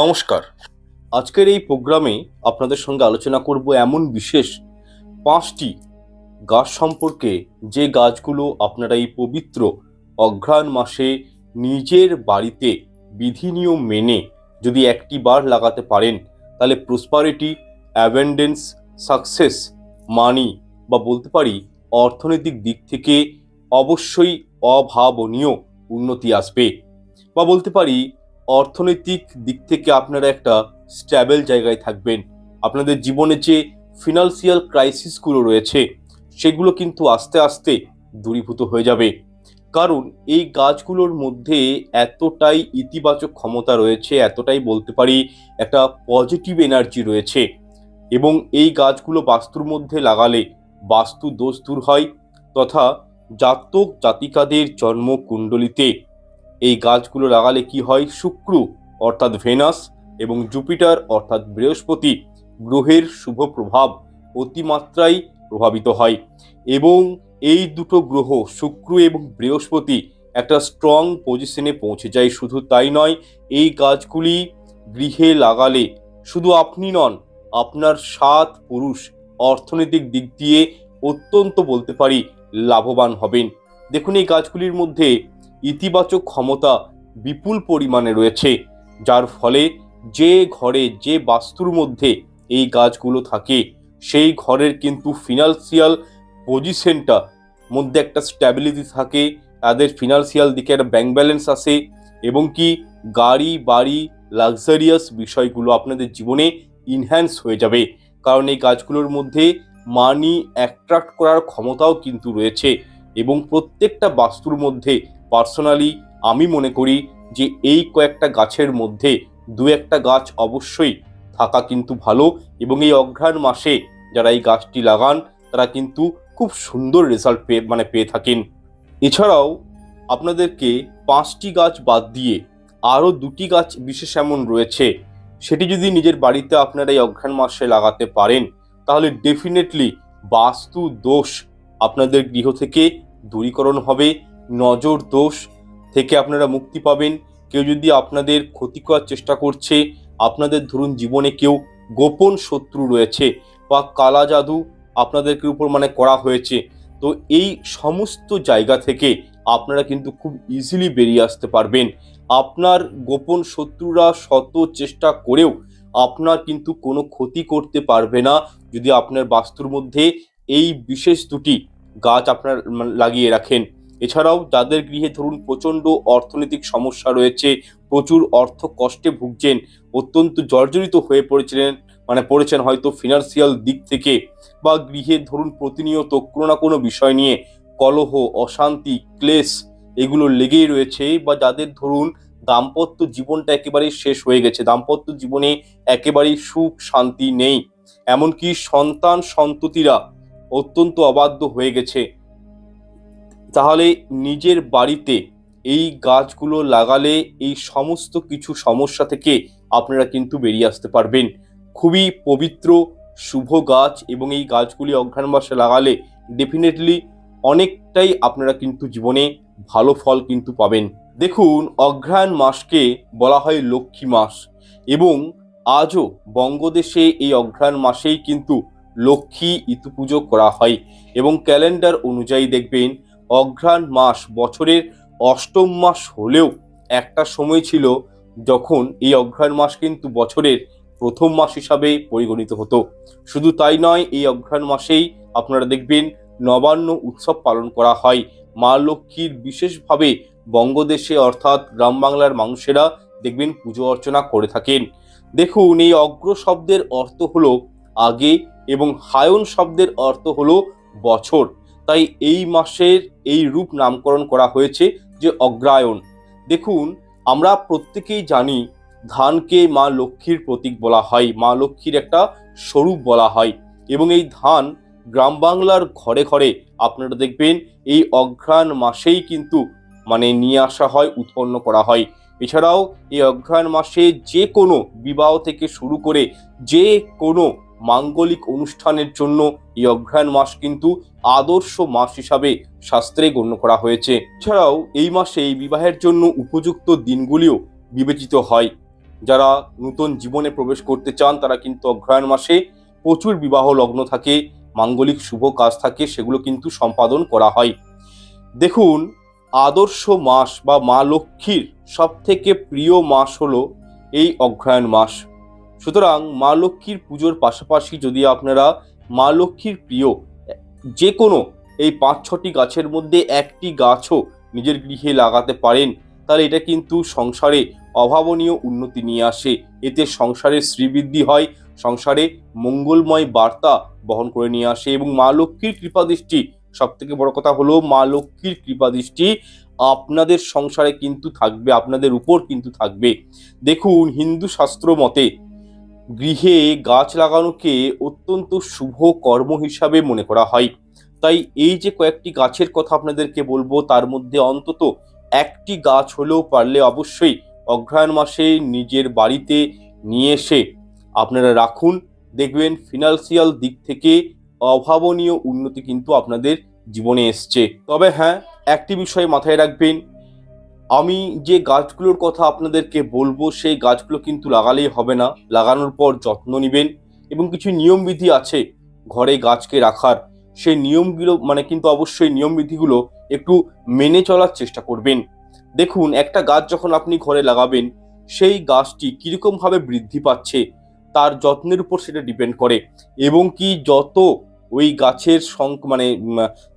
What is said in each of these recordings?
নমস্কার। আজকের এই প্রোগ্রামে আপনাদের সঙ্গে আলোচনা করব এমন বিশেষ পাঁচটি গাছ সম্পর্কে, যে গাছগুলো আপনারা এই পবিত্র অঘ্রাণ মাসে নিজের বাড়িতে বিধি নিয়ম মেনে যদি একটি বার লাগাতে পারেন, তাহলে প্রসপারিটি অ্যাভেন্ডেন্স সাকসেস মানি বা বলতে পারি অর্থনৈতিক দিক থেকে অবশ্যই অভাবনীয় উন্নতি আসবে। বা বলতে পারি অর্থনৈতিক দিক থেকে আপনারা একটা স্ট্যাবেল জায়গায় থাকবেন। আপনাদের জীবনে যে ফিনান্সিয়াল ক্রাইসিসগুলো রয়েছে, সেগুলো কিন্তু আস্তে আস্তে দূরীভূত হয়ে যাবে। কারণ এই গাছগুলোর মধ্যে এতটাই ইতিবাচক ক্ষমতা রয়েছে, এতটাই বলতে পারি একটা পজিটিভ এনার্জি রয়েছে এবং এই গাছগুলো বাস্তুর মধ্যে লাগালে বাস্তু দোষ দূর হয় তথা জাতক জাতিকাদের জন্মকুণ্ডলিতে এই গাছগুলো লাগালে কি হয়? শুক্র, অর্থাৎ ভেনাস, এবং জুপিটার, অর্থাৎ বৃহস্পতি, গ্রহের শুভ প্রভাব অতিমাত্রায় প্রভাবিত হয়। এবং এই দুটো গ্রহ, শুক্র এবং বৃহস্পতি, একটা স্ট্রং পজিশনে পৌঁছে যায়। শুধু তাই নয়, এই গাছগুলি গৃহে লাগালে শুধু আপনি নন, আপনার সাত পুরুষ অর্থনৈতিক দিক দিয়ে অত্যন্ত বলতে পারি লাভবান হবেন। দেখুন এই গাছগুলির মধ্যে ইতিবাচক ক্ষমতা বিপুল পরিমাণে রয়েছে, যার ফলে যে ঘরে যে বাস্তুর মধ্যে এই গাছগুলো থাকে, সেই ঘরের কিন্তু ফিনান্সিয়াল পজিশনটা মধ্যে একটা স্ট্যাবিলিটি থাকে, তাদের ফিনান্সিয়াল দিকে একটা ব্যাংক ব্যালেন্স আসে, এবং কি গাড়ি, বাড়ি লাক্সারিয়াস বিষয়গুলো আপনাদের জীবনে ইনহ্যান্স হয়ে যাবে। কারণ এই গাছগুলোর মধ্যে মানি অ্যাট্রাক্ট করার ক্ষমতাও কিন্তু রয়েছে, এবং প্রত্যেকটা বাস্তুর মধ্যে পার্সোনালি আমি মনে করি যে এই কয়েকটা গাছের মধ্যে দু একটা গাছ অবশ্যই থাকা কিন্তু ভালো এবং এই অঘ্রাণ মাসে যারা এই গাছটি লাগান, তারা কিন্তু খুব সুন্দর রেজাল্ট পেয়ে মানে পেয়ে থাকেন। এছাড়াও আপনাদেরকে পাঁচটি গাছ বাদ দিয়ে আরও দুটি গাছ বিশেষ এমন রয়েছে, সেটি যদি নিজের বাড়িতে আপনারা এই অঘ্রাণ মাসে লাগাতে পারেন, তাহলে ডেফিনেটলি বাস্তু দোষ আপনাদের গৃহ থেকে দূরীকরণ হবে নজর দোষ থেকে আপনারা মুক্তি পাবেন। কেউ যদি আপনাদের ক্ষতি করার চেষ্টা করছে, আপনাদের ধরুন জীবনে কেউ গোপন শত্রু রয়েছে বা কালা জাদু আপনাদেরকে উপর মানে করা হয়েছে, তো এই সমস্ত জায়গা থেকে আপনারা কিন্তু খুব ইজিলি বেরিয়ে আসতে পারবেন। আপনার গোপন শত্রুরা শত চেষ্টা করেও আপনার কিন্তু কোনো ক্ষতি করতে পারবে না। যদি আপনার বাস্তুর মধ্যে এই বিশেষ দুটি গাছ আপনার মানে লাগিয়ে রাখেন এছাড়াও যাদের গৃহে ধরুন প্রচণ্ড অর্থনৈতিক সমস্যা রয়েছে, প্রচুর অর্থ কষ্টে ভুগছেন, অত্যন্ত জর্জরিত হয়ে পড়েছিলেন মানে পড়েছেন হয়তো ফিনান্সিয়াল দিক থেকে বা গৃহে ধরুন প্রতিনিয়ত কোনো না কোনো বিষয় নিয়ে কলহ, অশান্তি, ক্লেশ এগুলো লেগেই রয়েছে বা যাদের ধরুন দাম্পত্য জীবনটা একেবারেই শেষ হয়ে গেছে, দাম্পত্য জীবনে একেবারেই সুখ, শান্তি নেই। এমনকি সন্তান সন্ততিরা অত্যন্ত অবাধ্য হয়ে গেছে। তাহলে নিজের বাড়িতে এই গাছগুলো লাগালে এই সমস্ত কিছু সমস্যা থেকে আপনারা কিন্তু বেরিয়ে আসতে পারবেন। খুবই পবিত্র, শুভ গাছ এবং এই গাছগুলি অঘ্রাণ মাসে লাগালে ডেফিনেটলি অনেকটাই আপনারা কিন্তু জীবনে ভালো ফল কিন্তু পাবেন। দেখুন, অঘ্রাণ মাসকে বলা হয় লক্ষ্মী মাস এবং আজও বঙ্গদেশে এই অঘ্রাণ মাসেই কিন্তু লক্ষ্মী ইতু পুজো করা হয় এবং ক্যালেন্ডার অনুযায়ী দেখবেন অঘ্রাণ মাস বছরের অষ্টম মাস হলেও একটা সময় ছিল যখন এই অঘ্রাণ মাস কিন্তু বছরের প্রথম মাস হিসাবে পরিগণিত হতো। শুধু তাই নয়, এই অঘ্রাণ মাসেই আপনারা দেখবেন নবান্ন উৎসব পালন করা হয়। মা লক্ষ্মীর বিশেষভাবে বঙ্গদেশে অর্থাৎ গ্রাম বাংলার মানুষেরা দেখবেন পুজো অর্চনা করে থাকেন। দেখুন, এই অগ্র শব্দের অর্থ হলো আগে এবং হায়ন শব্দের অর্থ হলো বছর। তাই এই মাসের এই রূপ নামকরণ করা হয়েছে যে অগ্রায়ণ। দেখুন, আমরা প্রত্যেকেই জানি ধানকে মা লক্ষ্মীর প্রতীক বলা হয়, মা লক্ষ্মীর একটা স্বরূপ বলা হয় এবং এই ধান গ্রাম বাংলার ঘরে ঘরে আপনারা দেখবেন এই অঘ্রাণ মাসেই কিন্তু মানে নিয়ে আসা হয়, উৎপন্ন করা হয়। এছাড়াও এই অঘ্রাণ মাসে যে কোনো বিবাহ থেকে শুরু করে যে কোনো মাঙ্গলিক অনুষ্ঠানের জন্য এই অঘ্রাণ মাস কিন্তু আদর্শ মাস হিসাবে শাস্ত্রে গণ্য করা হয়েছে। এছাড়াও এই মাসে এই বিবাহের জন্য উপযুক্ত দিনগুলিও বিবেচিত হয়। যারা নতুন জীবনে প্রবেশ করতে চান, তারা কিন্তু অগ্রহায়ণ মাসে প্রচুর বিবাহ লগ্ন থাকে, মাঙ্গলিক শুভ কাজ থাকে, সেগুলো কিন্তু সম্পাদন করা হয়। দেখুন, আদর্শ মাস বা মা লক্ষ্মীর সব থেকে প্রিয় মাস হলো এই অগ্রহায়ণ মাস। সুতরাং মা লক্ষ্মীর পুজোর পাশাপাশি যদি আপনারা মা লক্ষ্মীর প্রিয়, যে কোনো এই পাঁচ ছটি গাছের মধ্যে একটি গাছও নিজের গৃহে লাগাতে পারেন, তাহলে এটা কিন্তু সংসারে অভাবনীয় উন্নতি নিয়ে আসে। এতে সংসারে শ্রীবৃদ্ধি হয়, সংসারে মঙ্গলময় বার্তা বহন করে নিয়ে আসে এবং মা লক্ষ্মীর কৃপাদৃষ্টি সব থেকে বড় কথা হলো মা লক্ষ্মীর কৃপাদৃষ্টি আপনাদের সংসারে কিন্তু থাকবে, আপনাদের উপর কিন্তু থাকবে। দেখুন হিন্দু শাস্ত্র মতে গৃহে গাছ লাগানোকে অত্যন্ত শুভ কর্ম হিসাবে মনে করা হয়। তাই এই যে কয়েকটি গাছের কথা আপনাদেরকে বলব, তার মধ্যে অন্তত একটি গাছ হলেও পারলে অবশ্যই অগ্রহায়ণ মাসে নিজের বাড়িতে নিয়ে এসে আপনারা রাখুন। দেখবেন ফিনান্সিয়াল দিক থেকে অভাবনীয় উন্নতি কিন্তু আপনাদের জীবনে এসছে। তবে হ্যাঁ একটি বিষয় মাথায় রাখবেন আমি যে গাছগুলোর কথা আপনাদেরকে বলব, সেই গাছগুলো কিন্তু লাগালেই হবে না। লাগানোর পর যত্ন নেবেন এবং কিছু নিয়মবিধি আছে ঘরে গাছকে রাখার। সেই নিয়মগুলো মানে কিন্তু অবশ্যই নিয়মবিধিগুলো একটু মেনে চলার চেষ্টা করবেন। দেখুন, একটা গাছ যখন আপনি ঘরে লাগাবেন, সেই গাছটি কীরকমভাবে বৃদ্ধি পাচ্ছে, তার যত্নের উপর সেটা ডিপেন্ড করে। এবং কি যত ওই গাছের সং মানে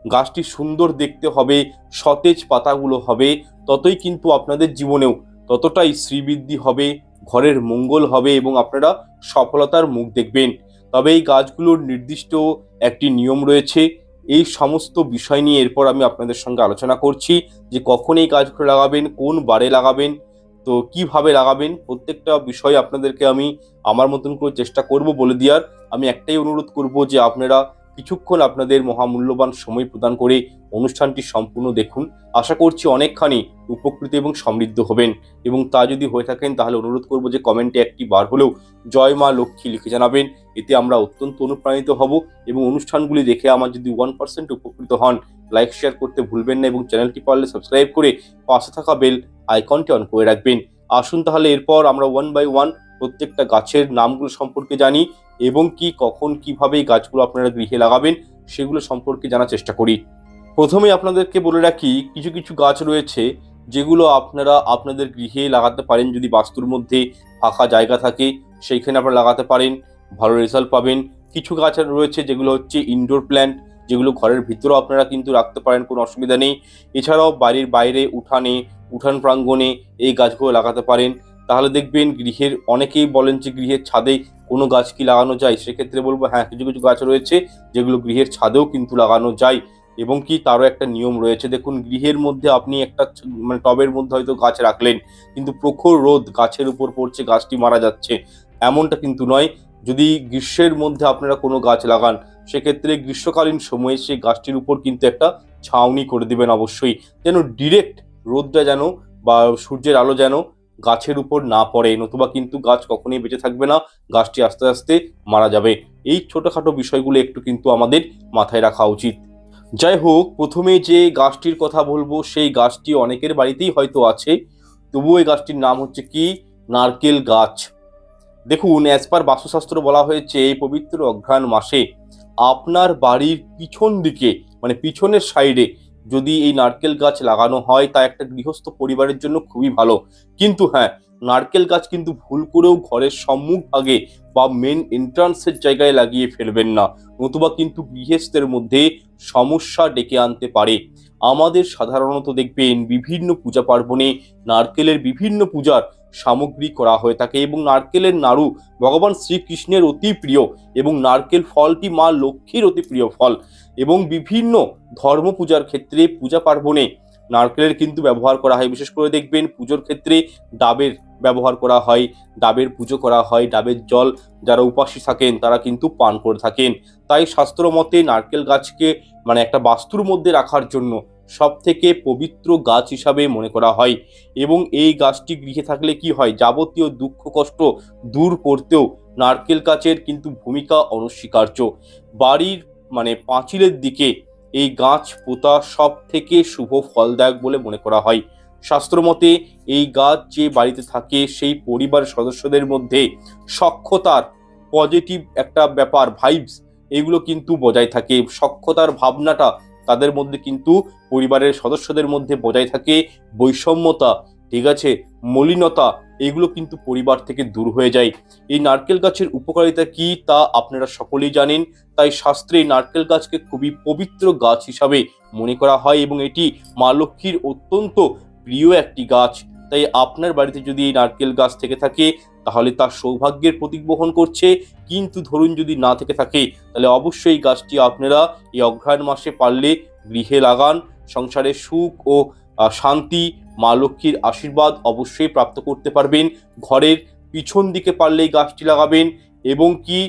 গাছটি সুন্দর দেখতে হবে, সতেজ পাতাগুলো হবে, ততই কিন্তু আপনাদের জীবনেও ততটাই শ্রীবৃদ্ধি হবে, ঘরের মঙ্গল হবে এবং আপনারা সফলতার মুখ দেখবেন। তবে এই গাছগুলোর নির্দিষ্ট একটি নিয়ম রয়েছে, এই সমস্ত বিষয় নিয়ে এরপর আমি আপনাদের সঙ্গে আলোচনা করছি, যে কখন এই গাছগুলো লাগাবেন, কোন বারে লাগাবেন, তো কীভাবে লাগাবেন, প্রত্যেকটা বিষয় আপনাদেরকে আমি আমার মতন করে চেষ্টা করব বলে দেওয়ার। আমি একটাই অনুরোধ করব যে আপনারা কিছুক্ষণ আপনাদের মহামূল্যবান সময় প্রদান করে অনুষ্ঠানটি সম্পূর্ণ দেখুন। আশা করছি অনেকখানি উপকৃত এবং সমৃদ্ধ হবেন। এবং তা যদি হয়ে থাকেন, তাহলে অনুরোধ করব যে কমেন্টে একটি বার হলেও জয় মা লক্ষ্মী লিখে জানাবেন। এতে আমরা অত্যন্ত অনুপ্রাণিত হব এবং অনুষ্ঠানগুলি দেখে আমার যদি ওয়ান পার্সেন্ট উপকৃত হন লাইক শেয়ার করতে ভুলবেন না এবং চ্যানেলটি পারলে সাবস্ক্রাইব করে পাশে থাকা বেল আইকনটি অন করে রাখবেন। আসুন তাহলে এরপর আমরা ওয়ান বাই ওয়ান প্রত্যেকটা গাছের নামগুলো সম্পর্কে জানি এবং কি, কখন, কীভাবে এই গাছগুলো আপনারা গৃহে লাগাবেন সেগুলো সম্পর্কে জানার চেষ্টা করি। প্রথমে আপনাদেরকে বলে রাখি, কিছু কিছু গাছ রয়েছে যেগুলো আপনারা আপনাদের গৃহে লাগাতে পারেন যদি বাস্তুর মধ্যে ফাঁকা জায়গা থাকে, সেইখানে আপনারা লাগাতে পারেন, ভালো রেজাল্ট পাবেন। কিছু গাছ রয়েছে যেগুলো হচ্ছে ইনডোর প্ল্যান্ট যেগুলো ঘরের ভিতরেও আপনারা কিন্তু রাখতে পারেন, কোনো অসুবিধা নেই। এছাড়াও বাড়ির বাইরে উঠানে, উঠান প্রাঙ্গণে এই গাছগুলো লাগাতে পারেন। তাহলে দেখবেন গৃহের অনেকেই বলেন যে গৃহের ছাদে কোনো গাছ কি লাগানো যায়? সেক্ষেত্রে বলব হ্যাঁ কিছু কিছু গাছ রয়েছে যেগুলো গৃহের ছাদেও কিন্তু লাগানো যায় এবং কি তারও একটা নিয়ম রয়েছে। দেখুন, গৃহের মধ্যে আপনি একটা মানে টবের মধ্যে হয়তো গাছ রাখলেন, কিন্তু প্রখর রোদ গাছের উপর পড়ছে, গাছটি মারা যাচ্ছে। এমনটা কিন্তু নয়। যদি গ্রীষ্মের মধ্যে আপনারা কোনো গাছ লাগান, সেক্ষেত্রে গ্রীষ্মকালীন সময়ে সেই গাছটির উপর কিন্তু একটা ছাউনি করে দিবেন অবশ্যই। যেন ডিরেক্ট রোদটা যেন বা সূর্যের আলো যেন গাছের উপর না পড়ে, নতুবা কিন্তু গাছ কখনোই বেঁচে থাকবে না, গাছটি আস্তে আস্তে মারা যাবে। এই ছোটোখাটো বিষয়গুলো একটু কিন্তু আমাদের মাথায় রাখা উচিত। যাই হোক, প্রথমে যে গাছটির কথা বলব, সেই গাছটি অনেকের বাড়িতেই হয়তো আছে। তবুও এই গাছটির নাম হচ্ছে কি? নারকেল গাছ। দেখুন অ্যাজ পার বাস্তুশাস্ত্র বলা হয়েছে, এই পবিত্র অঘ্রাণ মাসে আপনার বাড়ির পিছন দিকে মানে পিছনের সাইডে যদি এই নারকেল গাছ লাগানো হয়, তা একটা গৃহস্থ পরিবারের জন্য খুবই ভালো। কিন্তু হ্যাঁ নারকেল গাছ কিন্তু ভুল করেও ঘরের সম্মুখ ভাগে বা মেন এন্ট্রান্সের জায়গায় লাগিয়ে ফেলবেন না, নতুবা কিন্তু গৃহস্থের মধ্যে সমস্যা ডেকে আনতে পারে। আমাদের সাধারণত দেখবেন বিভিন্ন পূজা পার্বণে নারকেলের বিভিন্ন পূজার সামগ্রী করা হয়ে থাকে এবং নারকেলের নাড়ু ভগবান শ্রীকৃষ্ণের অতি প্রিয় এবং নারকেল ফলটি মা লক্ষ্মীর অতি প্রিয় ফল। এবং বিভিন্ন ধর্ম পূজার ক্ষেত্রে পূজা পার্বণে নারকেলের কিন্তু ব্যবহার করা হয়। বিশেষ করে দেখবেন পুজোর ক্ষেত্রে ডাবের ব্যবহার করা হয়, ডাবের পুজো করা হয়, ডাবের জল যারা উপাসী থাকেন তারা কিন্তু পান করে থাকেন। তাই শাস্ত্র মতে নারকেল গাছকে মানে একটা বাস্তুর মধ্যে রাখার জন্য সব থেকে পবিত্র গাছ হিসাবে মনে করা হয় এবং এই গাছটি গৃহে থাকলে কি হয়? যাবতীয় দুঃখ, কষ্ট দূর করতেও নারকেল গাছের কিন্তু ভূমিকা অনস্বীকার্য। বাড়ির মানে পাঁচিলের দিকে এই গাছ পোতা সব থেকে শুভ ফলদায়ক বলে মনে করা হয়। শাস্ত্রমতে এই গাছ যে বাড়িতে থাকে সেই পরিবারের সদস্যদের মধ্যে সক্ষতার পজিটিভ একটা ব্যাপার ভাইবস এগুলো কিন্তু বজায় থাকে। সক্ষতার ভাবনাটা তাদের মধ্যে কিন্তু পরিবারের সদস্যদের মধ্যে বজায় থাকে। বৈষম্যতা ঠিক আছে, মলিনতা, এগুলো কিন্তু পরিবার থেকে দূর হয়ে যায়। এই নারকেল গাছের উপকারিতা কি তা আপনারা সকলেই জানেন, তাই শাস্ত্রে নারকেল গাছকে খুবই পবিত্র গাছ হিসাবে মনে করা হয় এবং এটি মা লক্ষ্মীর অত্যন্ত প্রিয় একটি গাছ। তাই আপনার বাড়িতে যদি এই নারকেল গাছ থেকে থাকে, তাহলে তার সৌভাগ্যের প্রতীক বহন করছে। কিন্তু ধরুন যদি না থেকে থাকে, তাহলে অবশ্যই এই গাছটি আপনারা এই অঘ্রায়ণ মাসে পারলে গৃহে লাগান। সংসারে সুখ ও শান্তি, মা লক্ষ্মীর আশীর্বাদ অবশ্যই প্রাপ্ত করতে পারবেন। ঘরের পিছন দিকে পারলে এই গাছটি লাগাবেন এবং কি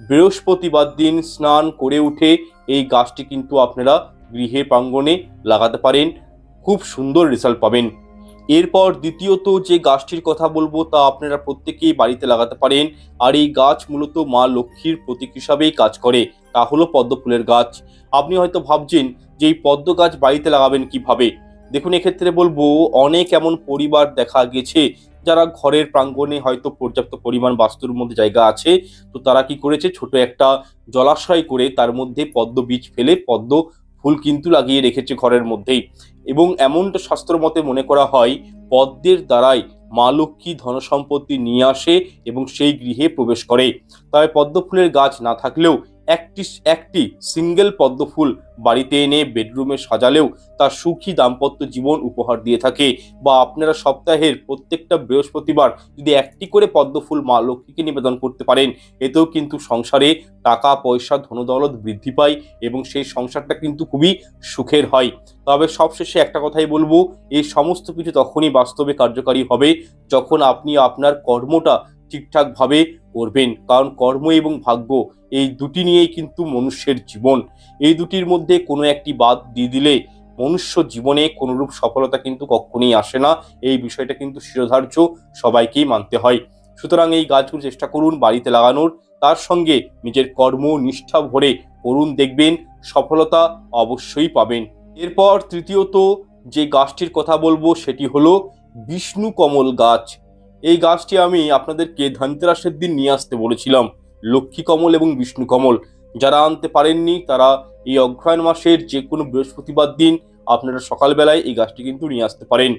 বৃহস্পতিবার দিন স্নান করে উঠে এই গাছটি কিন্তু আপনারা গৃহে প্রাঙ্গণে লাগাতে পারেন। খুব সুন্দর রেজাল্ট পাবেন। এরপর দ্বিতীয়ত যে গাছটির কথা বলব তা আপনারা প্রত্যেকেই বাড়িতে লাগাতে পারেন। আর এই গাছ মূলত মা লক্ষ্মীর প্রতীক হিসাবেই কাজ করে। তা হলো পদ্ম ফুলের গাছ। আপনি হয়তো ভাবছেন যে এই পদ্ম গাছ বাড়িতে লাগাবেন কীভাবে? দেখুন, এক্ষেত্রে বলব অনেক এমন পরিবার দেখা গেছে যারা ঘরের প্রাঙ্গণে হয়তো পর্যাপ্ত পরিমাণ বাস্তুর মধ্যে জায়গা আছে। তো তারা কি করেছে? ছোট একটা জলাশয় করে তার মধ্যে পদ্ম বীজ ফেলে পদ্ম ফুল কিন্তু লাগিয়ে রেখেছে ঘরের মধ্যেই। এবং এমনটা শাস্ত্র মতে মনে করা হয়, পদ্মের দ্বারাই মা লক্ষ্মী ধনসম্পত্তি নিয়ে আসে এবং সেই গৃহে প্রবেশ করে। তবে পদ্ম ফুলের গাছ না থাকলেও একটি একটি সিঙ্গেল পদ্ম ফুল বাড়িতে এনে বেডরুমে সাজালেও তার সুখী দাম্পত্য জীবন উপহার দিয়ে থাকে। বা আপনারা সপ্তাহের প্রত্যেকটা বৃহস্পতিবার যদি একটি করে পদ্ম ফুল মা লক্ষ্মীকে নিবেদন করতে পারেন, এতেও কিন্তু সংসারে টাকা, পয়সা, ধনদৌলত বৃদ্ধি পায় এবং সেই সংসারটা কিন্তু খুবই সুখের হয়। তবে সবশেষে একটা কথাই বলব, এই সমস্ত কিছু তখনই বাস্তবে কার্যকারী হবে যখন আপনি আপনার কর্মটা ঠিকঠাকভাবে করবেন। কারণ কর্ম এবং ভাগ্য এই দুটি নিয়েই কিন্তু মনুষ্যের জীবন। এই দুটির মধ্যে কোনো একটি বাদ দিয়ে দিলে মনুষ্য জীবনে কোনোরূপ সফলতা কিন্তু কখনোই আসে না। এই বিষয়টা কিন্তু শিরোধার্য সবাইকেই মানতে হয়। সুতরাং এই গাছগুলো চেষ্টা করুন বাড়িতে লাগানোর। তার সঙ্গে নিজের কর্ম নিষ্ঠা ভরে করুন, দেখবেন সফলতা অবশ্যই পাবেন। এরপর তৃতীয়ত যে গাছটির কথা বলব সেটি হলো বিষ্ণু কমল গাছ। এই গাছটি আমি আপনাদেরকে ধনতেরাসের দিন নিয়ে আসতে বলেছিলাম। লক্ষ্মী কমল এবং বিষ্ণু কমল। যারা আনতে পারেননি, তারা এই অগ্রহায়ণ মাসের যে কোনো বৃহস্পতিবার দিন আপনারা সকালবেলায় এই গাছটি কিন্তু নিয়ে আসতে পারেন।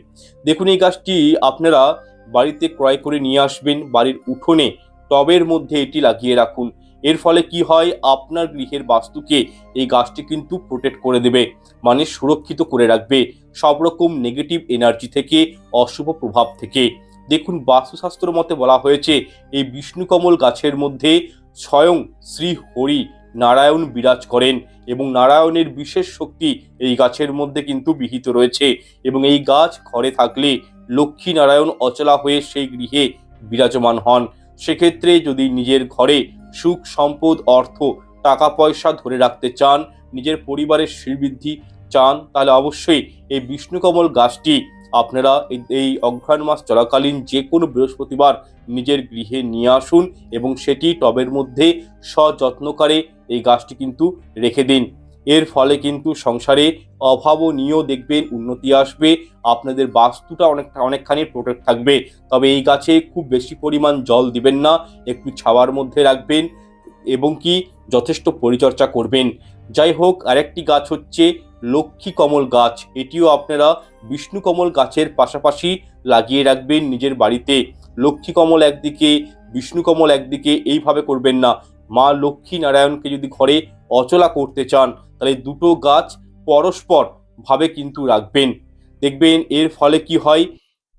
দেখুন, এই গাছটি আপনারা বাড়িতে ক্রয় করে নিয়ে আসবেন বাড়ির উঠোনে। টবের মধ্যে এটি লাগিয়ে রাখুন। এর ফলে কি হয়, আপনার গৃহের বাস্তুকে এই গাছটি কিন্তু প্রোটেক্ট করে দেবে মানে সুরক্ষিত করে রাখবে। সব রকম নেগেটিভ এনার্জি থেকে, অশুভ প্রভাব থেকে। দেখুন বাস্তুশাস্ত্র মতে বলা হয়েছে, এই বিষ্ণুকমল গাছের মধ্যে স্বয়ং শ্রী হরি নারায়ণ বিরাজ করেন এবং নারায়ণের বিশেষ শক্তি এই গাছের মধ্যে কিন্তু বিহিত রয়েছে এবং এই গাছ ঘরে থাকলে লক্ষ্মী নারায়ণ অচলা হয়ে সেই গৃহে বিরাজমান হন। সেক্ষেত্রে যদি নিজের ঘরে সুখ, সম্পদ, অর্থ, টাকা, পয়সা ধরে রাখতে চান, নিজের পরিবারের শ্রীবৃদ্ধি চান, তাহলে অবশ্যই এই বিষ্ণুকমল গাছটি আপনারা এই- অঘ্রাণ মাস চলাকালীন যে কোনো বৃহস্পতিবার নিজের গৃহে নিয়ে আসুন এবং সেটি টবের মধ্যে সযত্নকারে এই গাছটি কিন্তু রেখে দিন। এর ফলে কিন্তু সংসারে অভাবনীয় দেখবেন উন্নতি আসবে, আপনাদের বাস্তুটা অনেকটা অনেকখানি প্রোটেক্ট থাকবে। তবে এই গাছে খুব বেশি পরিমাণ জল দিবেন না, একটু ছাওয়ার মধ্যে রাখবেন এবং কি যথেষ্ট পরিচর্যা করবেন। যাই হোক, আরেকটি গাছ হচ্ছে লক্ষ্মী কমল গাছ, এটিও আপনারা বিষ্ণু কমল গাছের পাশাপাশি লাগিয়ে রাখবেন নিজের বাড়িতে। লক্ষ্মী কমল একদিকে, বিষ্ণু কমল একদিকে এইভাবে করবেন না। মা লক্ষ্মী নারায়ণকে যদি ঘরে অচলা করতে চান, তাহলে দুটো গাছ পরস্পর ভাবে কিন্তু রাখবেন। দেখবেন এর ফলে কি হয়?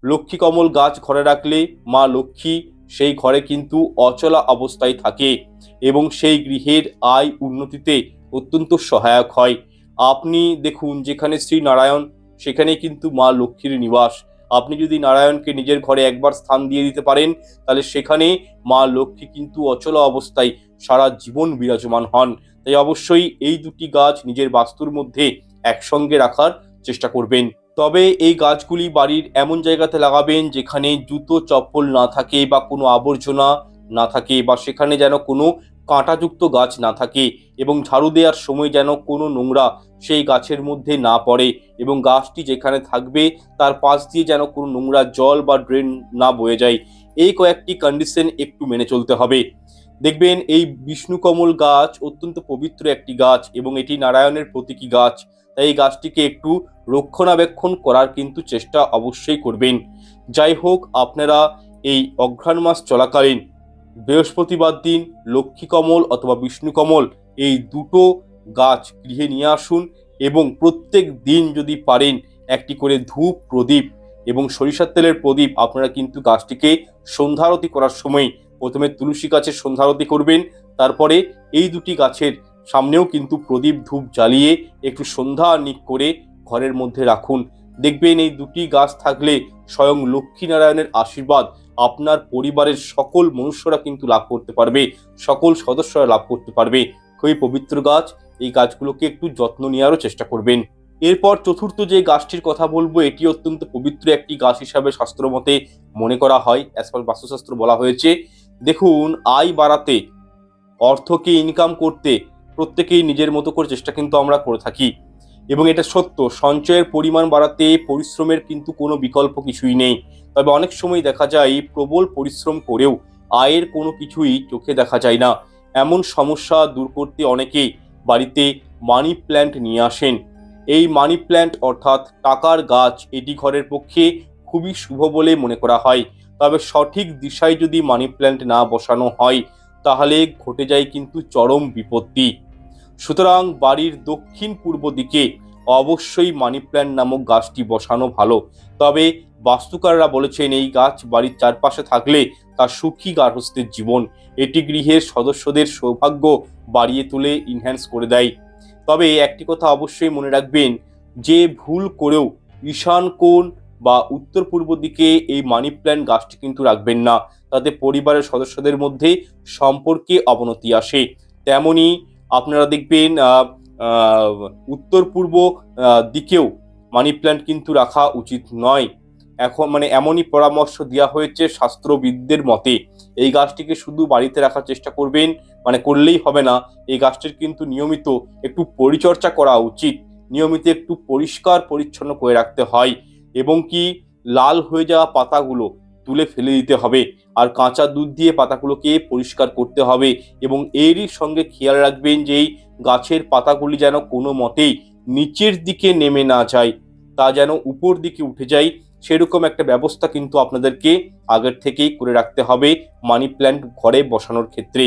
লক্ষ্মী কমল গাছ ঘরে রাখলে মা লক্ষ্মী সেই ঘরে কিন্তু অচলা অবস্থায় থাকে এবং সেই গৃহের আয় উন্নতিতে অত্যন্ত সহায়ক হয়। আপনি দেখুন যেখানে শ্রী নারায়ণ, সেখানে কিন্তু মা লক্ষ্মীর নিবাস। আপনি যদি নারায়ণকে নিজের ঘরে একবার স্থান দিয়ে দিতে পারেন, তাহলে সেখানে মা লক্ষ্মী কিন্তু অচলা অবস্থায় সারা জীবন বিরাজমান হন। তাই অবশ্যই এই দুটি গাছ নিজের বাস্তুর মধ্যে একসঙ্গে রাখার চেষ্টা করবেন। তবে এই গাছগুলি বাড়ির এমন জায়গাতে লাগাবেন যেখানে জুতো চপ্পল না থাকে বা কোনো আবর্জনা না থাকে বা সেখানে যেন কোনো কাঁটাযুক্ত গাছ না থাকে এবং ঝাড়ু দেওয়ার সময় যেন কোনো নোংরা সেই গাছের মধ্যে না পড়ে এবং গাছটি যেখানে থাকবে তার পাশ দিয়ে যেন কোনো নোংরা জল বা ড্রেন না বয়ে যায়। এই কয়েকটি কন্ডিশন একটু মেনে চলতে হবে। দেখবেন এই বিষ্ণুকমল গাছ অত্যন্ত পবিত্র একটি গাছ এবং এটি নারায়ণের প্রতীকী গাছ। তাই এই গাছটিকে একটু রক্ষণাবেক্ষণ করার কিন্তু চেষ্টা অবশ্যই করবেন। যাই হোক, আপনারা এই অঘ্রাণ মাস চলাকালীন বৃহস্পতিবার দিন লক্ষ্মী কমল অথবা বিষ্ণু কমল এই দুটো গাছ গৃহে নিয়ে আসুন এবং প্রত্যেক দিন যদি পারেন একটি করে ধূপ, প্রদীপ এবং সরিষার তেলের প্রদীপ আপনারা কিন্তু গাছটিকে সন্ধ্যারতি করার সময় প্রথমে তুলসী গাছের সন্ধ্যারতি করবেন, তারপরে এই দুটি গাছের সামনেও কিন্তু প্রদীপ, ধূপ জ্বালিয়ে একটু সন্ধ্যা নিক করে ঘরের মধ্যে রাখুন। দেখবেন এই দুটি গাছ থাকলে স্বয়ং লক্ষ্মীনারায়ণের আশীর্বাদ আপনার পরিবারের সকল মনুষ্যরা কিন্তু লাভ করতে পারবে, সকল সদস্যরা লাভ করতে পারবে। খুবই পবিত্র গাছ, এই গাছগুলোকে একটু যত্ন নেওয়ারও চেষ্টা করবেন। এরপর চতুর্থ যে গাছটির কথা বলব, এটি অত্যন্ত পবিত্র একটি গাছ হিসাবে শাস্ত্রমতে মনে করা হয় অ্যাজ বাস্তুশাস্ত্র বলা হয়েছে। দেখুন, আয় বাড়াতে, অর্থকে ইনকাম করতে প্রত্যেকেই নিজের মতো করে চেষ্টা কিন্তু আমরা করে থাকি। এবং এটা সত্য, সঞ্চয়ের পরিমাণ বাড়াতে পরিশ্রমের কিন্তু কোনো বিকল্প কিছুই নেই। তবে অনেক সময় দেখা যায় প্রবল পরিশ্রম করেও আয়ের কোনো কিছুই চোখে দেখা যায় না। এমন সমস্যা দূর করতে অনেকেই বাড়িতে মানি প্ল্যান্ট নিয়ে আসেন। এই মানি প্ল্যান্ট অর্থাৎ টাকার গাছ এটি ঘরের পক্ষে খুবই শুভ বলে মনে করা হয়। তবে সঠিক দিশায় যদি মানি প্ল্যান্ট না বসানো হয়, তাহলে ঘটে যায় কিন্তু চরম বিপত্তি। সুতরাং বাড়ির দক্ষিণ পূর্ব দিকে অবশ্যই মানি প্ল্যান্ট নামক গাছটি বসানো ভালো। তবে বাস্তুকাররা বলেছেন, এই গাছ বাড়ির চারপাশে থাকলে তার সুখী গার্হস্থ্যের জীবন। এটি গৃহের সদস্যদের সৌভাগ্য বাড়িয়ে তুলে ইনহ্যান্স করে দেয়। তবে একটি কথা অবশ্যই মনে রাখবেন, যে ভুল করেও ঈশান কোণ বা উত্তর পূর্ব দিকে এই মানি প্ল্যান্ট গাছটি কিন্তু রাখবেন না। তাতে পরিবারের সদস্যদের মধ্যে সম্পর্কে অবনতি আসে। তেমনি আপনারা দেখবেন উত্তর পূর্ব দিকেও মানি প্ল্যান্ট কিন্তু রাখা উচিত নয়। এখন মানে এমনই পরামর্শ দেওয়া হয়েছে শাস্ত্রবিদদের মতে, এই গাছটিকে শুধু বাড়িতে রাখার চেষ্টা করবেন মানে করলেই হবে না, এই গাছটির কিন্তু নিয়মিত একটু পরিচর্যা করা উচিত, নিয়মিত একটু পরিষ্কার পরিচ্ছন্ন করে রাখতে হয়। এবং কি, লাল হয়ে যাওয়া পাতাগুলো তুলে ফেলে দিতে হবে। আর কাঁচা দুধ দিয়ে পাতাগুলোকে পরিষ্কার করতে হবে এবং এরই সঙ্গে খেয়াল রাখবেন যে এই গাছের পাতাগুলি যেন কোনো মতেই নিচের দিকে নেমে না যায়, তা যেন উপর দিকে উঠে যায়। সেরকম একটা ব্যবস্থা কিন্তু আপনাদেরকে আগের থেকেই করে রাখতে হবে মানি প্ল্যান্ট ঘরে বসানোর ক্ষেত্রে।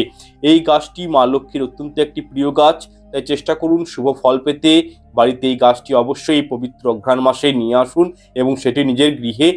এই গাছটি মা লক্ষ্মীর অত্যন্ত একটি প্রিয় গাছ। তাই চেষ্টা করুন শুভ ফল পেতে। বাড়িতে এই গাছটি অবশ্যই পবিত্র অঘ্রাণ মাসে নিয়ে আসুন এবং সেটি নিজের গৃহে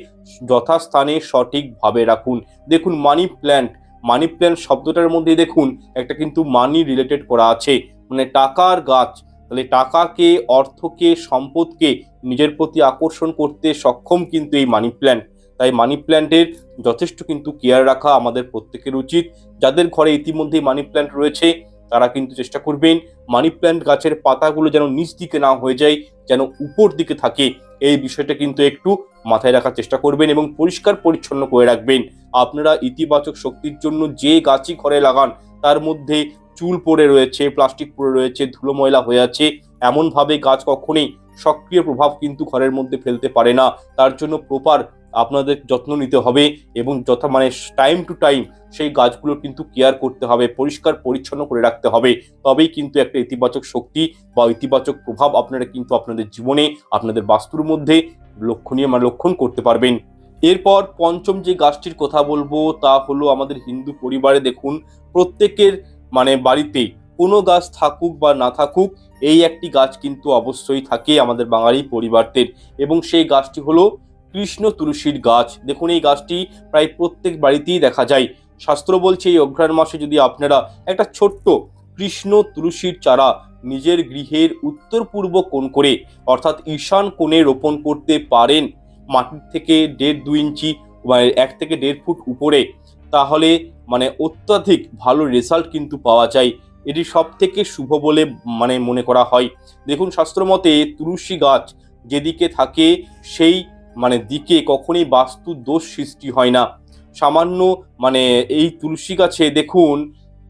যথাস্থানে সঠিকভাবে রাখুন। দেখুন মানি প্ল্যান্ট। মানি প্ল্যান্ট শব্দটার মধ্যে দেখুন, একটা কিন্তু মানি রিলেটেড করা আছে। মানে টাকার গাছ। তাহলে টাকাকে, অর্থকে, সম্পদকে নিজের প্রতি আকর্ষণ করতে সক্ষম কিন্তু এই মানি প্ল্যান্ট। তাই মানি প্ল্যান্টের যথেষ্ট কিন্তু কেয়ার রাখা আমাদের প্রত্যেকের উচিত। যাদের ঘরে ইতিমধ্যেই মানি প্ল্যান্ট রয়েছে তারা কিন্তু চেষ্টা করবেন মানি প্ল্যান্ট গাছের পাতাগুলো যেন নিচ দিকে না হয়ে যায়, যেন উপর দিকে থাকে। এই বিষয়টা কিন্তু একটু মাথায় রাখার চেষ্টা করবেন এবং পরিষ্কার পরিচ্ছন্ন করে রাখবেন। আপনারা ইতিবাচক শক্তির জন্য যে গাছই ঘরে লাগান, তার মধ্যে চুল পড়ে রয়েছে প্লাস্টিক পড়ে রয়েছে, ধুলো ময়লা হয়ে আছে, এমনভাবে গাছ কখনোই সক্রিয় প্রভাব কিন্তু ঘরের মধ্যে ফেলতে পারে না। তার জন্য প্রপার আপনাদের যত্ন নিতে হবে এবং যথা মানে টাইম টু টাইম সেই গাছগুলো কিন্তু কেয়ার করতে হবে, পরিষ্কার পরিচ্ছন্ন করে রাখতে হবে। তবেই কিন্তু একটা ইতিবাচক শক্তি বা ইতিবাচক প্রভাব আপনারা কিন্তু আপনাদের জীবনে, আপনাদের বাস্তুর মধ্যে লক্ষণীয় মানে লক্ষণ করতে পারবেন। এরপর পঞ্চম যে গাছটির কথা বলব, তা হলো আমাদের হিন্দু পরিবারে দেখুন, প্রত্যেকের মানে বাড়িতেই কোনো গাছ থাকুক বা না থাকুক, এই একটি গাছ কিন্তু অবশ্যই থাকে আমাদের বাঙালি পরিবারদের। এবং সেই গাছটি হলো কৃষ্ণ তুলসীর গাছ। দেখুন, এই গাছটি প্রায় প্রত্যেক বাড়িতেই দেখা যায়। শাস্ত্র বলছে, এই অঘ্রাণ মাসে যদি আপনারা একটা ছোট্ট কৃষ্ণ তুলসীর চারা নিজের গৃহের উত্তর পূর্ব কোণ করে, অর্থাৎ ঈশান কোণে রোপণ করতে পারেন মাটির থেকে দেড় দু ইঞ্চি মানে এক থেকে দেড় ফুট উপরে, তাহলে মানে অত্যাধিক ভালো রেজাল্ট কিন্তু পাওয়া যায়। এটি সব থেকে শুভ বলে মানে মনে করা হয়। দেখুন শাস্ত্রমতে তুলসী গাছ যেদিকে থাকে, সেই মানে দিকে কখনই বাস্তু দোষ সৃষ্টি হয় না। সামান্য মানে এই তুলসী গাছে দেখুন,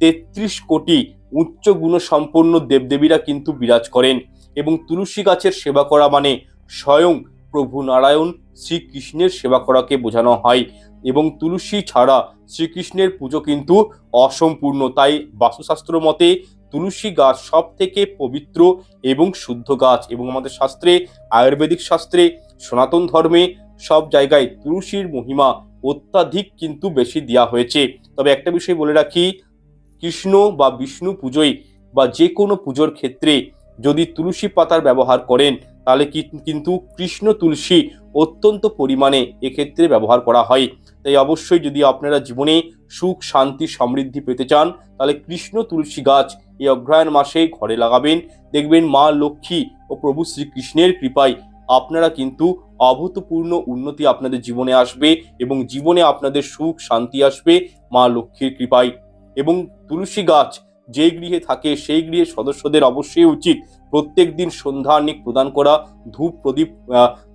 তেত্রিশ কোটি উচ্চ গুণসম্পন্ন দেবদেবীরা কিন্তু বিরাজ করেন এবং তুলসী গাছের সেবা করা মানে স্বয়ং প্রভু নারায়ণ শ্রীকৃষ্ণের সেবা করাকে বোঝানো হয় এবং তুলসী ছাড়া শ্রীকৃষ্ণের পুজো কিন্তু অসম্পূর্ণ। তাই বাস্তুশাস্ত্র মতে তুলসী গাছ সব থেকে পবিত্র এবং শুদ্ধ গাছ এবং আমাদের শাস্ত্রে, আয়ুর্বেদিক শাস্ত্রে সনাতন ধর্মে সব জায়গায় তুলসীর মহিমা অত্যাধিক কিন্তু বেশি দেওয়া হয়েছে। তবে একটা বিষয় বলে রাখি, কৃষ্ণ বা বিষ্ণু পুজোয় বা যে কোনো পুজোর ক্ষেত্রে যদি তুলসী পাতার ব্যবহার করেন, তাহলে কিন্তু কৃষ্ণ তুলসী অত্যন্ত পরিমাণে এক্ষেত্রে ব্যবহার করা হয়। তাই অবশ্যই যদি আপনারা জীবনে সুখ, শান্তি, সমৃদ্ধি পেতে চান, তাহলে কৃষ্ণ তুলসী গাছ এই অগ্রহায়ণ মাসে ঘরে লাগাবেন। দেখবেন মা লক্ষ্মী ও প্রভু শ্রীকৃষ্ণের কৃপায় আপনারা কিন্তু অভূতপূর্ণ উন্নতি আপনাদের জীবনে আসবে এবং জীবনে আপনাদের সুখ, শান্তি আসবে মা লক্ষ্মীর কৃপায়। এবং তুলসী গাছ যে গৃহে থাকে, সেই গৃহের সদস্যদের অবশ্যই উচিত প্রত্যেক দিন সন্ধ্যার্নিক প্রদান করা, ধূপ, প্রদীপ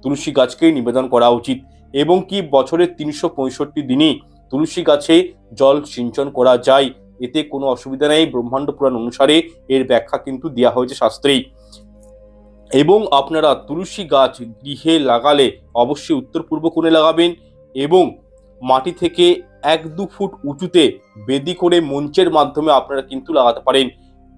তুলসী গাছকেই নিবেদন করা উচিত। এবং কি বছরের তিনশো পঁয়ষট্টি দিনই তুলসী গাছে জল সিঞ্চন করা যায়, এতে কোনো অসুবিধা নেই। ব্রহ্মাণ্ড পুরাণ অনুসারে এর ব্যাখ্যা কিন্তু দেওয়া হয়েছে শাস্ত্রেই। এবং আপনারা তুলসী গাছ গৃহে লাগালে অবশ্যই উত্তর পূর্ব কোণে লাগাবেন এবং মাটি থেকে এক দু ফুট উঁচুতে বেদি করে মঞ্চের মাধ্যমে আপনারা কিন্তু লাগাতে পারেন।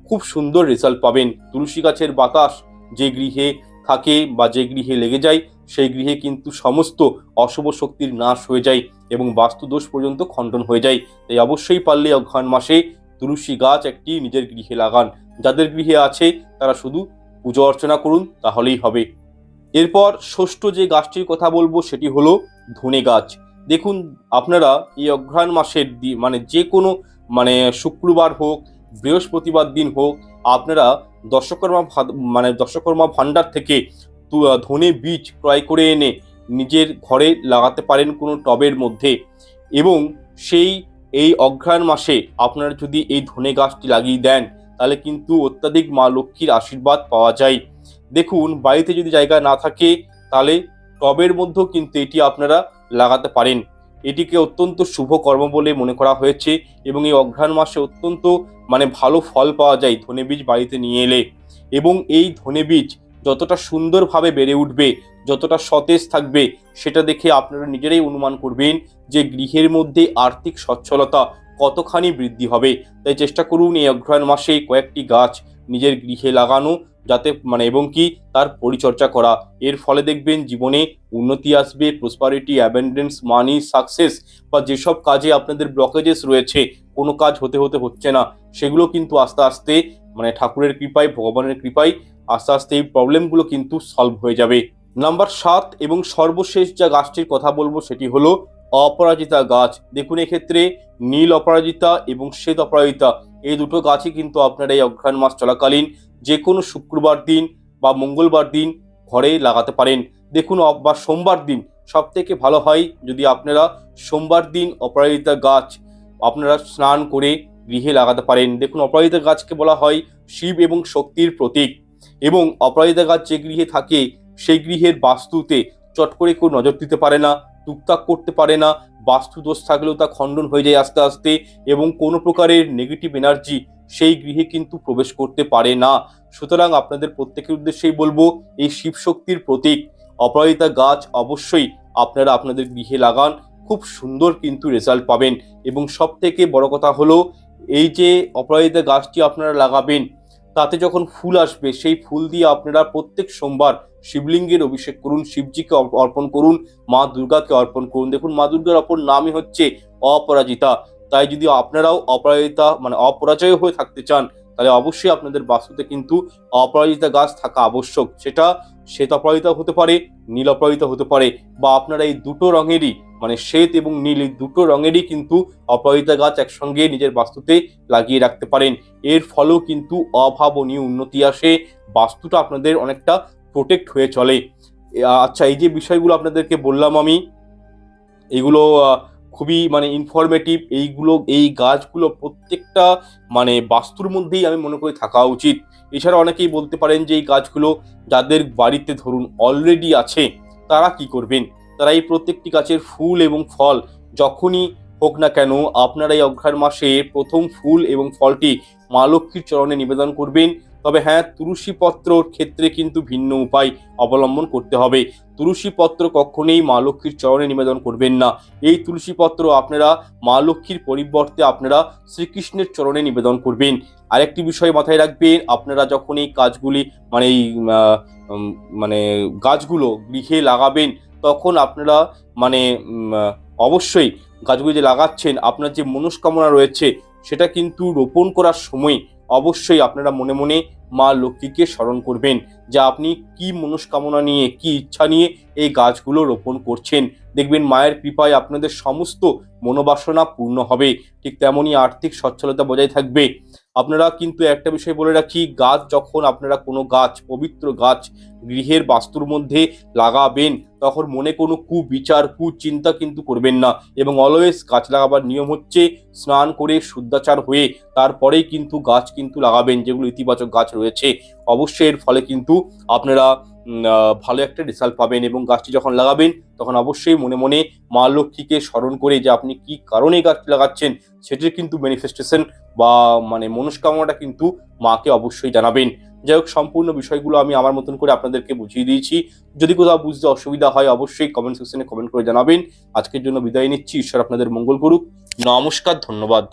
খুব সুন্দর রেজাল্ট পাবেন। তুলসী গাছের বাতাস যে গৃহে থাকে বা যে গৃহে লেগে যায়, সেই গৃহে কিন্তু সমস্ত অশুভ শক্তির নাশ হয়ে যায় এবং বাস্তুদোষ পর্যন্ত খণ্ডন হয়ে যায়। তাই অবশ্যই পারলে অঘ্রাণ মাসে তুলসী গাছ একটি নিজের গৃহে লাগান। যাদের গৃহে আছে, তারা শুধু পুজো অর্চনা করুন, তাহলেই হবে। এরপর ষষ্ঠ যে গাছটির কথা বলব, সেটি হলো ধনে গাছ। দেখুন, আপনারা এই অঘ্রাণ মাসের মানে যে কোনো মানে শুক্রবার হোক, বৃহস্পতিবার দিন হোক, আপনারা দশকর্মা ভাদ- মানে দশকর্মা ভাণ্ডার থেকে ধনে বীজ ক্রয় করে এনে নিজের ঘরে লাগাতে পারেন কোনো টবের মধ্যে। এবং সেই, এই অঘ্রাণ মাসে আপনারা যদি এই ধনে গাছটি লাগিয়ে দেন তাহলে কিন্তু অত্যাধিক মা লক্ষ্মীর আশীর্বাদ পাওয়া যায়। দেখুন, বাড়িতে যদি জায়গা না থাকে, তাহলে টবের মধ্যেও কিন্তু এটি আপনারা লাগাতে পারেন। এটিকে অত্যন্ত শুভ কর্ম বলে মনে করা হয়েছে এবং এই অঘ্রাণ মাসে অত্যন্ত মানে ভালো ফল পাওয়া যায় ধনে বীজ বাড়িতে নিয়ে এলে। এবং এই ধনে বীজ যতটা সুন্দরভাবে বেড়ে উঠবে, যতটা সতেজ থাকবে, সেটা দেখে আপনারা নিজেরাই অনুমান করবেন যে গৃহের মধ্যে আর্থিক সচ্ছলতা কতখানি বৃদ্ধি হবে? তাই চেষ্টা করুন এই অঘ্রাণ মাসে কয়েকটি গাছ নিজের গৃহে লাগানো, যাতে মানে এবং কি তার পরিচর্যা করা। এর ফলে দেখবেন জীবনে উন্নতি আসবে প্রসপারিটি অ্যাবেন্ডেন্স মানি সাকসেস বা যেসব কাজে আপনাদের ব্লকেজেস রয়েছে, কোনো কাজ হতে হতে হচ্ছে না। সেগুলো কিন্তু আস্তে আস্তে মানে ঠাকুরের কৃপায়, ভগবানের কৃপায় আস্তে আস্তে এই প্রবলেমগুলো কিন্তু সলভ হয়ে যাবে। নাম্বার সাত এবং সর্বশেষ যা গাছটির কথা বলব সেটি হলো অপরাজিতা গাছ। দেখুন এক্ষেত্রে নীল অপরাজিতা এবং শ্বেত অপরাজিতা। এই দুটো গাছই কিন্তু আপনারা এই অঘ্রাণ মাস চলাকালীন যে কোনো শুক্রবার দিন বা মঙ্গলবার দিন ঘরে লাগাতে পারেন। দেখুন বা সোমবার দিন সব থেকে ভালো হয় যদি আপনারা সোমবার দিন অপরাজিতা গাছ আপনারা স্নান করে গৃহে লাগাতে পারেন। দেখুন অপরাজিতা গাছকে বলা হয় শিব এবং শক্তির প্রতীক এবং অপরাজিতা গাছ যে গৃহে থাকে সেই গৃহের বাস্তুতে চট করে কেউ নজর দিতে পারে না। টুকটাক করতে পারে না বাস্তু দোষ থাকলেও তা খণ্ডন হয়ে যায় আস্তে আস্তে এবং কোনো প্রকারের নেগেটিভ এনার্জি সেই গৃহে কিন্তু প্রবেশ করতে পারে না। সুতরাং আপনাদের প্রত্যেকের উদ্দেশ্যেই বলব, এই শিব শক্তির প্রতীক, অপরাজিতা গাছ অবশ্যই আপনারা আপনাদের গৃহে লাগান, খুব সুন্দর কিন্তু রেজাল্ট পাবেন। এবং সব থেকে বড় কথা হলো, এই যে অপরাজিতা গাছটি আপনারা লাগাবেন, তাতে যখন ফুল আসবে, সেই ফুল দিয়ে আপনারা প্রত্যেক সোমবার শিবলিঙ্গের অভিষেক করুন, শিবজিকে অর্পণ করুন, মা দুর্গাকে অর্পণ করুন। দেখুন, মা দুর্গার অপর নামই হচ্ছে অপরাজিতা। তাই যদি আপনারাও অপরাজিতা মানে অপরাজয় হয়ে থাকতে চান, তাহলে অবশ্যই আপনাদের বাস্তুতে কিন্তু অপরাজিতা গাছ থাকা আবশ্যক। সেটা শ্বেত অপরাজিতা হতে পারে, নীল অপরাজিতা হতে পারে, বা আপনারা এই দুটো রঙেরই মানে শ্বেত এবং নীল, এই দুটো রঙেরই কিন্তু অপরাজিতা গাছ একসঙ্গে নিজের বাস্তুতে লাগিয়ে রাখতে পারেন। এর ফলেও কিন্তু অভাবনীয় উন্নতি আসে। বাস্তুটা আপনাদের অনেকটা প্রোটেক্ট হয়ে চলে। আচ্ছা এই যে বিষয়গুলো আপনাদেরকে বললাম আমি, এগুলো খুবই মানে ইনফরমেটিভ এইগুলো, এই গাছগুলো প্রত্যেকটা মানে বাস্তুর মধ্যেই আমি মনে করি থাকা উচিত। এছাড়া অনেকেই বলতে পারেন যে এই গাছগুলো যাদের বাড়িতে ধরুন অলরেডি আছে, তারা কি করবেন? তারা এই প্রত্যেকটি গাছের ফুল এবং ফল যখনই হোক না কেন, আপনারা এই অঘ্রাণ মাসে প্রথম ফুল এবং ফলটি মা লক্ষ্মীর চরণে নিবেদন করবেন। তবে হ্যাঁ তুলসী পত্রর ক্ষেত্রে কিন্তু ভিন্ন উপায় অবলম্বন করতে হবে। তুলসী পত্র কখনোই মা লক্ষ্মীর চরণে নিবেদন করবেন না। এই তুলসী পত্র আপনারা মা লক্ষ্মীর পরিবর্তে আপনারা শ্রীকৃষ্ণের চরণে নিবেদন করবেন। আরেকটি বিষয় মাথায় রাখবেন, আপনারা যখন এই কাজগুলি মানে এই মানে গাছগুলো গৃহে লাগাবেন, তখন আপনারা মানে অবশ্যই গাছগুলি যে লাগাচ্ছেন, আপনার যে মনস্কামনা রয়েছে, সেটা কিন্তু রোপণ করার সময় অবশ্যই আপনারা মনে মনে মা লক্ষ্মীকে স্মরণ করবেন যে আপনি কি মনস্কামনা নিয়ে, কি ইচ্ছা নিয়ে এই গাছগুলো রোপণ করছেন। দেখবেন মায়ের কৃপায় আপনাদের সমস্ত মনোবাসনা পূর্ণ হবে। ঠিক তেমনই আর্থিক সচ্ছলতা বজায় থাকবে। আপনারা কিন্তু একটা বিষয় বলে রাখি, গাছ যখন আপনারা কোনো গাছ, পবিত্র গাছ গৃহের বাস্তুর মধ্যে লাগাবেন তখন মনে কোনো কুবিচার, কুচিন্তা কিন্তু করবেন না এবং অলওয়েজ গাছ লাগাবার নিয়ম হচ্ছে স্নান করে শুদ্ধাচার হয়ে তারপরেই কিন্তু গাছ কিন্তু লাগাবেন যেগুলো ইতিবাচক গাছ রয়েছে। অবশ্যই এর ফলে কিন্তু আপনারা ভালো একটা রেজাল্ট পাবেন এবং গাছটি যখন লাগাবেন তখন অবশ্যই মনে মনে মা লক্ষ্মীকে স্মরণ করে যে আপনি কি কারণে গাছটি লাগাচ্ছেন সেটির কিন্তু ম্যানিফেস্টেশন বা মানে মনস্কামনাটা কিন্তু মাকে অবশ্যই জানাবেন। যাই হোক, সম্পূর্ণ বিষয়গুলো আমি আমার মতন করে আপনাদেরকে বুঝিয়ে দিয়েছি। যদি কোথাও বুঝতে অসুবিধা হয়, অবশ্যই কমেন্ট সেকশনে কমেন্ট করে জানাবেন। আজকের জন্য বিদায় নিচ্ছি। ঈশ্বর আপনাদের মঙ্গল করুক। নমস্কার, ধন্যবাদ।